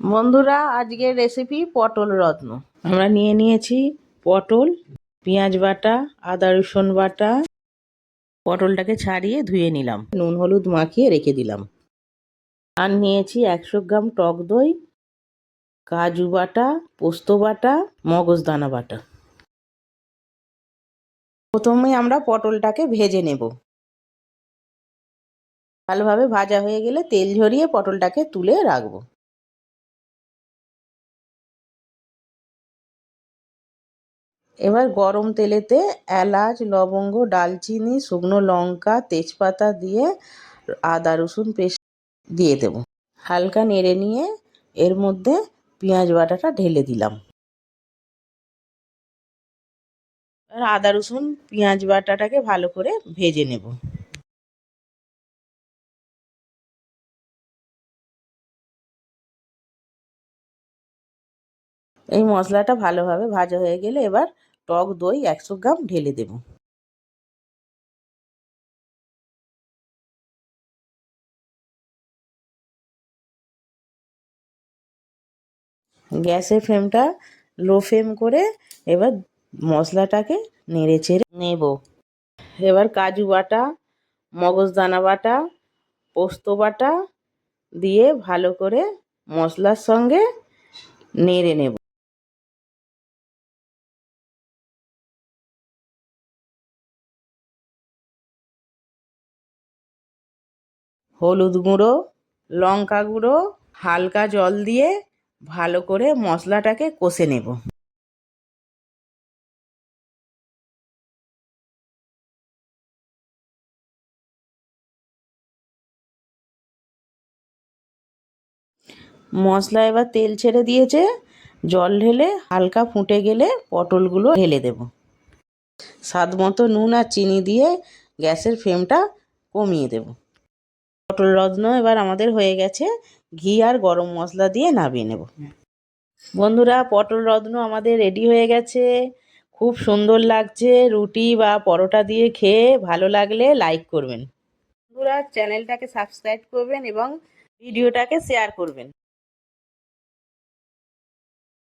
বন্ধুরা, আজকের রেসিপি পটল রত্ন। আমরা নিয়ে নিয়েছি পটল, পেঁয়াজ বাটা, আদা রসুন বাটা। পটলটাকে ছাড়িয়ে ধুয়ে নিলাম। নুন, হলুদ মাখিয়ে রেখে দিলাম। আর নিয়েছি একশো গ্রাম টক দই, কাজু বাটা, পোস্ত বাটা মগজদানা বাটা। প্রথমে আমরা পটলটাকে ভেজে নেব। ভালোভাবে ভাজা হয়ে গেলে তেল ঝরিয়ে পটলটাকে তুলে রাখব। এবার গরম তেলেতে এলাচ, লবঙ্গ, ডালচিনি, শুকনো লঙ্কা, তেজপাতা দিয়ে আদা, রসুন পেস্ট দিয়ে দেব। হালকা নেড়ে নিয়ে এর মধ্যে পেঁয়াজ বাটাটা ঢেলে দিলাম। আদা, রসুন, পেঁয়াজ বাটাটাকে ভালো করে ভেজে নেব। এই মশলাটা ভালোভাবে ভাজা হয়ে গেলে এবার টক দই একশো গ্রাম ঢেলে দেব। গ্যাসের ফ্লেমটা লো ফ্লেম করে এবার মশলাটাকে নেড়ে চেড়ে নেব। এবার কাজু বাটা মগজদানা বাটা, পোস্ত বাটা দিয়ে ভালো করে মশলার সঙ্গে নেড়ে নেব। হলুদ গুঁড়ো, লঙ্কা গুঁড়ো, হালকা জল দিয়ে ভালো করে মশলাটাকে কষে নেব। মশলা এবার তেল ছেড়ে দিয়েছে। জল ঢেলে হালকা ফুটে গেলে পটলগুলো ঢেলে দেব। স্বাদ মতো নুন আর চিনি দিয়ে গ্যাসের ফ্লেমটা কমিয়ে দেব। পটল রত্ন এবার আমাদের হয়ে গেছে ঘি আর গরম মশলা দিয়ে নামিয়ে নেব। বন্ধুরা, পটল রত্ন আমাদের রেডি হয়ে গেছে। খুব সুন্দর লাগছে। রুটি বা পরোটা দিয়ে খেয়ে ভালো লাগলে লাইক করবেন। বন্ধুরা চ্যানেলটাকে সাবস্ক্রাইব করবেন এবং ভিডিওটাকে শেয়ার করবেন।